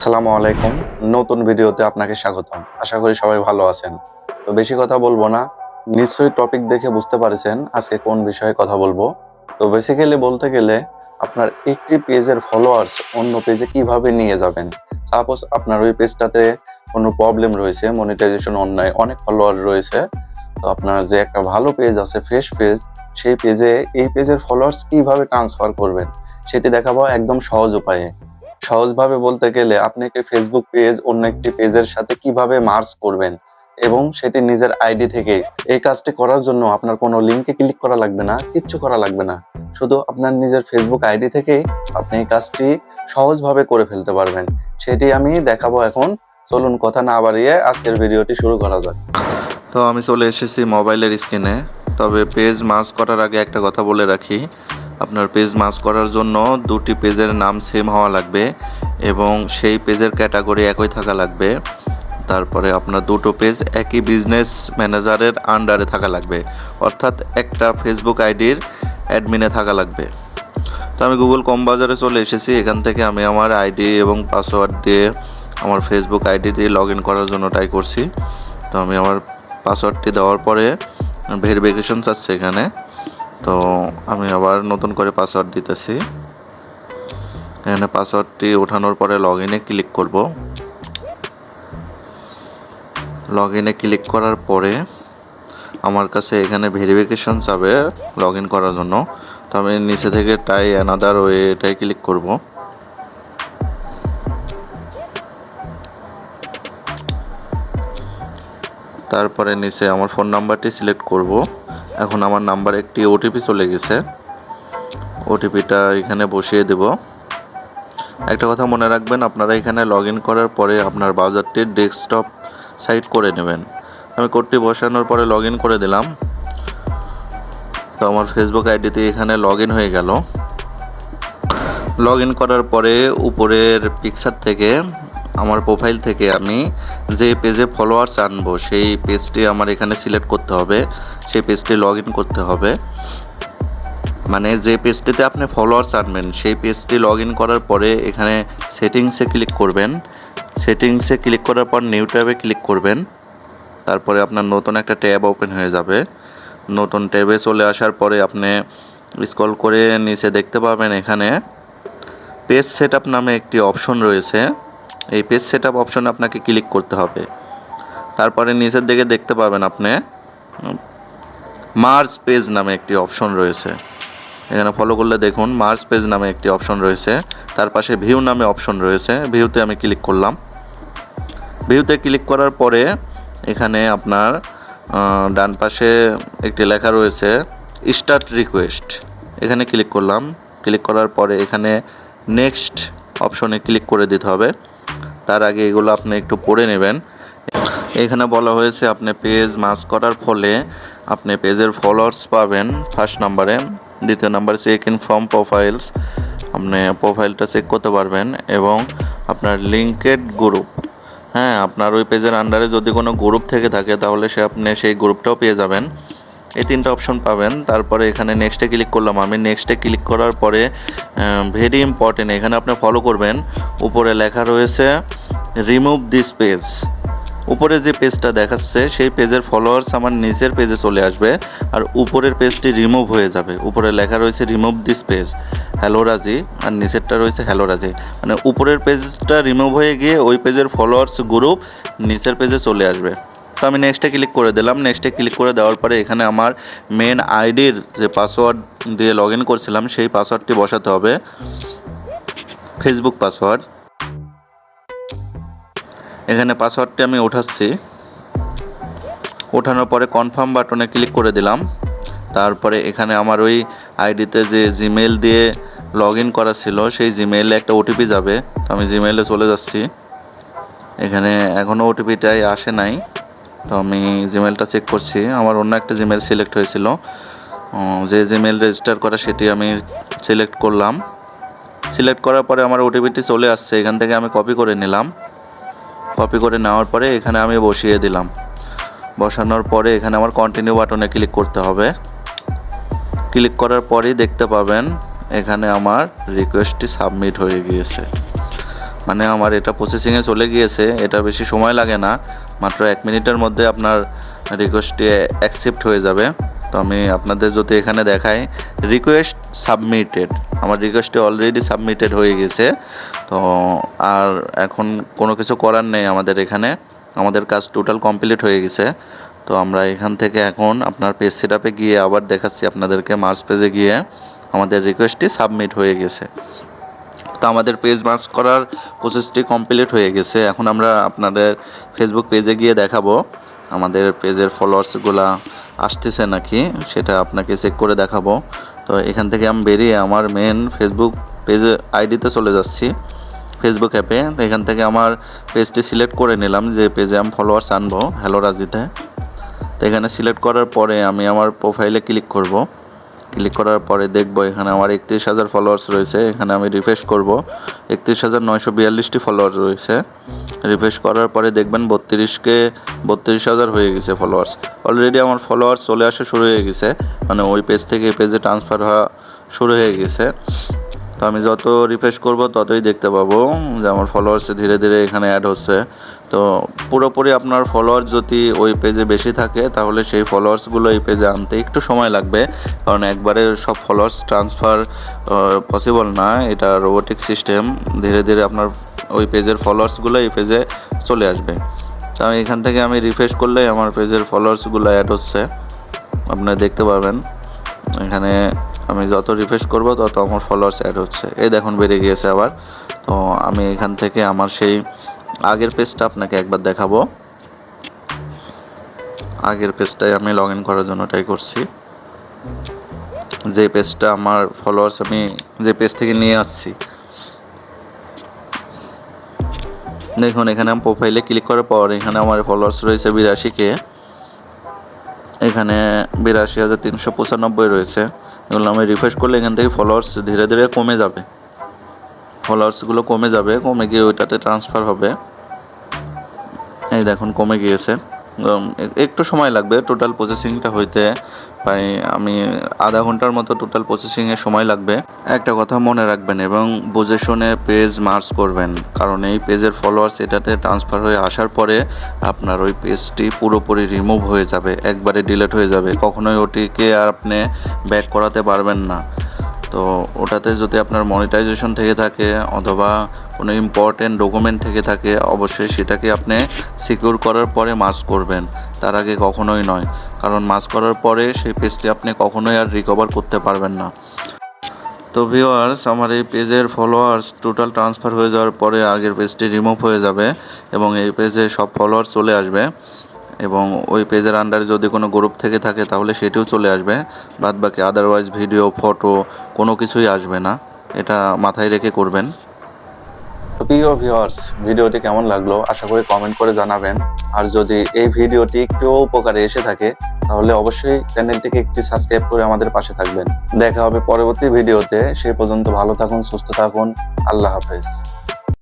আসসালামু আলাইকুম। নতুন ভিডিওতে আপনাকে স্বাগতম। আশা করি সবাই ভালো আছেন। তো বেশি কথা বলব না। নিশ্চয়ই টপিক দেখে বুঝতে পারছেন আজকে কোন বিষয়ে কথা বলব। তো বেসিক্যালি বলতে গেলে আপনার একটি পেজের ফলোয়ার্স অন্য পেজে কীভাবে নিয়ে যাবেন? সাপোজ আপনার ওই পেজটাতে কোনো প্রবলেম রয়েছে মনিটাইজেশন অন্যায়, অনেক ফলোয়ার রয়েছে। তো আপনার যে একটা ভালো পেজ আছে ফ্রেশ পেজ সেই পেজে এই পেজের ফলোয়ার্স কীভাবে ট্রান্সফার করবেন, সেটি দেখাবো একদম সহজ উপায়ে। সহজভাবে বলতে গেলে আপনি একটি ফেসবুক পেজ অন্য একটি পেজের সাথে কীভাবে মার্চ করবেন এবং সেটি নিজের আইডি থেকে এই কাজটি করার জন্য আপনার কোনো লিঙ্কে ক্লিক করা লাগবে না, কিচ্ছু করা লাগবে না। শুধু আপনার নিজের ফেসবুক আইডি থেকেই আপনি এই কাজটি সহজভাবে করে ফেলতে পারবেন। সেটি আমি দেখাবো এখন। চলুন কথা না বাড়িয়ে আজকের ভিডিওটি শুরু করা যাক। তো আমি চলে এসেছি মোবাইলের স্ক্রিনে তবে পেজ মার্চ করার আগে একটা কথা বলে রাখি। আপনার পেজ মাস করার জন্য দুটি পেজের নাম সেম হওয়া লাগবে এবং সেই পেজের ক্যাটাগরি একই থাকা লাগবে। তারপরে আপনার দুটো পেজ একই বিজনেস ম্যানেজারের আন্ডারে থাকা লাগবে। অর্থাৎ একটা ফেসবুক আইডির অ্যাডমিনে থাকা লাগবে। তো আমি গুগল কম বাজারে চলে এসেছি। এখান থেকে আমি আমার আইডি এবং পাসওয়ার্ড দিয়ে আমার ফেসবুক আইডি দিয়ে লগ ইন করার জন্য ট্রাই করছি। তো আমি আমার পাসওয়ার্ডটি দেওয়ার পরে ভেরিফিকেশন চাচ্ছে এখানে। তো আমি আবার নতুন করে পাসওয়ার্ড দিতেছি। এখানে পাসওয়ার্ডটি ওঠানোর পরে লগ ইনে ক্লিক করব। লগ ইনে ক্লিক করার পরে আমার কাছে এখানে ভেরিফিকেশন যাবে লগ ইন করার জন্য। তো আমি নিচে থেকে টাই অ্যানাদার ওয়ে এটাই ক্লিক করব। তারপরে নিচে আমার ফোন নাম্বারটি সিলেক্ট করব। এখন আমার নাম্বার একটি ওটিপি চলে গেছে। ওটিপিটা এখানে বসিয়ে দেব। একটা কথা মনে রাখবেন, আপনারা এখানে লগ করার পরে আপনার ব্রাউজারটির ডেস্কটপ সাইট করে নেবেন। আমি কোডটি বসানোর পরে লগ করে দিলাম। তো আমার ফেসবুক আইডিতে এখানে লগ হয়ে গেল। লগ করার পরে উপরের পিকচার থেকে আমার প্রোফাইল থেকে আমি যে পেজে ফলোয়ার্স আনব, সেই পেজটি আমার এখানে সিলেক্ট করতে হবে, সেই পেজটি লগ করতে হবে। মানে যে পেজটিতে আপনি ফলোয়ার্স আনবেন, সেই পেজটি লগ করার পরে এখানে সেটিংসে ক্লিক করবেন। সেটিংসে ক্লিক করার পর নিউ ট্যাবে ক্লিক করবেন। তারপরে আপনার নতুন একটা ট্যাব ওপেন হয়ে যাবে। নতুন ট্যাবে চলে আসার পরে আপনি স্ক্রল করে নিচে দেখতে পাবেন এখানে পেজ সেট নামে একটি অপশন রয়েছে। এই পেজ সেট আপ অপশনে আপনাকে ক্লিক করতে হবে। তারপরে নিচের দিকে দেখতে পাবেন আপনি মার্চ পেজ নামে একটি অপশন রয়েছে। এখানে ফলো করলে দেখুন মার্চ পেজ নামে একটি অপশন রয়েছে। তার পাশে ভিউ নামে অপশন রয়েছে। ভিউতে আমি ক্লিক করলাম। ভিউতে ক্লিক করার পরে এখানে আপনার ডান পাশে একটি লেখা রয়েছে স্টার্ট রিকোয়েস্ট এখানে ক্লিক করলাম। ক্লিক করার পরে এখানে নেক্সট অপশনে ক্লিক করে দিতে হবে। তার আগে এগুলো আপনি একটু পড়ে নেবেন। এখানে বলা হয়েছে আপনি পেজ মাস করার ফলে আপনি পেজের ফলোয়ার্স পাবেন ফার্স্ট নাম্বারে দ্বিতীয় number check in from profiles আপনি প্রোফাইলটা চেক করতে পারবেন এবং আপনার লিঙ্কেড গ্রুপ হ্যাঁ আপনার ওই পেজের আন্ডারে যদি কোনো গ্রুপ থেকে থাকে তাহলে সে আপনি সেই গ্রুপটাও পেয়ে যাবেন। এই তিনটা অপশন পাবেন। তারপরে এখানে নেক্সটে ক্লিক করলাম আমি। নেক্সটে ক্লিক করার পরে ভেরি ইম্পর্টেন্ট এখানে আপনি ফলো করবেন। উপরে লেখা রয়েছে রিমুভ দিস পেজ উপরে যে পেজটা দেখাচ্ছে, সেই পেজের ফলোয়ার্স আমার নিচের পেজে চলে আসবে আর উপরের পেজটি রিমুভ হয়ে যাবে। উপরে লেখা রয়েছে রিমুভ দিস পেজ হ্যালো রাজি আর নিচেরটা রয়েছে হ্যালো রাজি মানে উপরের পেজটা রিমুভ হয়ে গিয়ে ওই পেজের ফলোয়ার্স গ্রুপ নিচের পেজে চলে আসবে। তো আমি নেক্সটে ক্লিক করে দিলাম। নেক্সটে ক্লিক করে দেওয়ার পরে এখানে আমার মেন আইডির যে পাসওয়ার্ড দিয়ে লগ ইন করছিলাম, সেই পাসওয়ার্ডটি বসাতে হবে। ফেসবুক পাসওয়ার্ড এখানে পাসওয়ার্ডটি আমি উঠাচ্ছি ওঠানোর পরে কনফার্ম বাটনে ক্লিক করে দিলাম। তারপরে এখানে আমার ওই আইডিতে যে জিমেল দিয়ে লগ ইন করা ছিল, সেই জিমেইলে একটা ওটিপি যাবে। তো আমি জিমেইলে চলে যাচ্ছি। এখানে এখনও ওটিপিটাই আসে নাই। তো আমি জিমেলটা চেক করছি। আমার অন্য একটা জিমেল সিলেক্ট হয়েছিল। যে জিমেল রেজিস্টার করা সেটি আমি সিলেক্ট করলাম। সিলেক্ট করার পরে আমার ওটিপিটি চলে আসছে। এখান থেকে আমি কপি করে নিলাম। কপি করে নেওয়ার পরে এখানে আমি বসিয়ে দিলাম। বসানোর পরে এখানে আমার কন্টিনিউ বাটনে ক্লিক করতে হবে। ক্লিক করার পরেই দেখতে পাবেন এখানে আমার রিকোয়েস্টটি সাবমিট হয়ে গিয়েছে। মানে আমার এটা প্রসেসিংয়ে চলে গিয়েছে, এটা বেশি সময় লাগে না, মাত্র এক মিনিটের মধ্যে আপনার রিকোয়েস্টটি অ্যাকসেপ্ট হয়ে যাবে। তো আমি আপনাদের যদি এখানে দেখাই রিকোয়েস্ট সাবমিটেড আমার রিকোয়েস্টটি অলরেডি সাবমিটেড হয়ে গেছে। তো আর এখন কোনো কিছু করার নেই আমাদের এখানে। আমাদের কাজ টোটাল কমপ্লিট হয়ে গেছে। তো আমরা এখান থেকে এখন আপনার পেজ সেটআপে গিয়ে আবার দেখাচ্ছি আপনাদেরকে মার্চ পেজে গিয়ে আমাদের রিকোয়েস্টটি সাবমিট হয়ে গেছে। তো আমাদের পেজ মার্চ করার প্রসেসটি কমপ্লিট হয়ে গেছে। এখন আমরা আপনাদের ফেসবুক পেজে গিয়ে দেখাবো। আমাদের পেজের ফলোয়ার্সগুলা আসতেছে নাকি সেটা আপনাকে চেক করে দেখাবো। তো এখান থেকে আমি বেরিয়ে আমার মেন ফেসবুক পেজ আইডিতে চলে যাচ্ছি ফেসবুক অ্যাপে তো এখান থেকে আমার পেজটি সিলেক্ট করে নিলাম, যে পেজে আমি ফলোয়ার্স আনব হ্যালো রাজিতে। তো এখানে সিলেক্ট করার পরে আমি আমার প্রোফাইলে ক্লিক করব। ক্লিক করার পরে দেখব এখানে আমার একত্রিশ হাজার ফলোয়ার্স রয়েছে। এখানে আমি রিফ্রেশ করব। একত্রিশ হাজার নয়শো বিয়াল্লিশটি ফলোয়ার রয়েছে। রিফ্রেশ করার পরে দেখবেন বত্রিশকে, বত্রিশ হাজার হয়ে গেছে ফলোয়ার্স অলরেডি আমার ফলোয়ার্স চলে আসা শুরু হয়ে গেছে। মানে ওই পেজ থেকে এই পেজে ট্রান্সফার হওয়া শুরু হয়ে গেছে। তো আমি যত রিফ্রেশ করব, ততই দেখতে পাবো যে আমার ফলোয়ার্স ধীরে ধীরে এখানে অ্যাড হচ্ছে। তো পুরোপুরি আপনার ফলোয়ার যদি ওই পেজে বেশি থাকে, তাহলে সেই ফলোয়ার্সগুলো এই পেজে আনতে একটু সময় লাগবে। কারণ একবারে সব ফলোয়ার্স ট্রান্সফার পসিবল না। এটা রোবোটিক সিস্টেম ধীরে ধীরে আপনার ওই পেজের ফলোয়ার্সগুলো এই পেজে চলে আসবে। তো আমি এখান থেকে আমি রিফ্রেশ করলেই আমার পেজের ফলোয়ার্সগুলো অ্যাড হচ্ছে। আপনারা দেখতে পাবেন এখানে আমি যত রিফ্রেশ করব, তত আমার ফলোয়ার্স অ্যাড হচ্ছে। এই দেখুন, বেড়ে গিয়েছে আবার। তো আমি এখান থেকে আমার সেই আগের পেজটা আপনাকে একবার দেখাবো। আগের পেজটাই আমি লগ ইন করার জন্য ট্রাই করছি। যে পেজটা আমার ফলোয়ার্স আমি, যে পেজ থেকে নিয়ে আসছি। দেখুন, এখানে আমি প্রোফাইলে ক্লিক করার পর এখানে আমার ফলোয়ার্স রয়েছে বিরাশিকে এখানে বিরাশি হাজার তিনশো পঁচানব্বই রয়েছে। এগুলো আমি রিফ্রেশ করলে এখান থেকে ফলোয়ার্স ধীরে ধীরে কমে যাবে। ফলোয়ার্সগুলো কমে যাবে, কমে গিয়ে ওইটাতে ট্রান্সফার হবে। এই দেখুন, কমে গিয়েছে। একটু সময় লাগবে টোটাল প্রসেসিংটা হইতে প্রায় আমি আধা ঘণ্টার মতো টোটাল প্রসেসিংয়ে সময় লাগবে। একটা কথা মনে রাখবেন এবং বুঝে শুনে পেজ মার্চ করবেন, কারণ এই পেজের ফলোয়ার্স এটাতে ট্রান্সফার হয়ে আসার পরে আপনার ওই পেজটি পুরোপুরি রিমুভ হয়ে যাবে, একবারে ডিলেট হয়ে যাবে। কখনোই ওটিকে আর আপনি ব্যাক করাতে পারবেন না। তো ওটাতে যদি আপনার মনিটাইজেশন থেকে থাকে অথবা কোনো ইম্পর্টেন্ট ডকুমেন্ট থেকে থাকে, অবশ্যই সেটাকে আপনি সিকিউর করার পরে মাস করবেন। তার আগে কখনোই নয়। কারণ মাস করার পরে সেই পেজটি আপনি কখনোই আর রিকভার করতে পারবেন না। তো ভিওয়ার্স আমার এই পেজের ফলোয়ার্স টোটাল ট্রান্সফার হয়ে যাওয়ার পরে আগের পেজটি রিমুভ হয়ে যাবে এবং এই পেজে সব ফলোয়ার্স চলে আসবে। ওই পেজের আন্ডারে যদি কোনো গ্রুপ থেকে থাকে, তাহলে সেটিও চলে আসবে। বাদ বাকি আদারওয়াইজ ভিডিও ফটো কোনো কিছুই আসবে না। এটা মাথায় রেখে করবেন। তো প্রিয় ভিউয়ার্স ভিডিওটি কেমন লাগল? আশা করি কমেন্ট করে জানাবেন। আর যদি এই ভিডিওটি একটু উপকারে এসে থাকে, তাহলে অবশ্যই চ্যানেলটিকে একটি সাবস্ক্রাইব করে আমাদের পাশে থাকবেন। দেখা হবে পরবর্তী ভিডিওতে সেই পর্যন্ত ভালো থাকুন, সুস্থ থাকুন। আল্লাহ হাফেজ।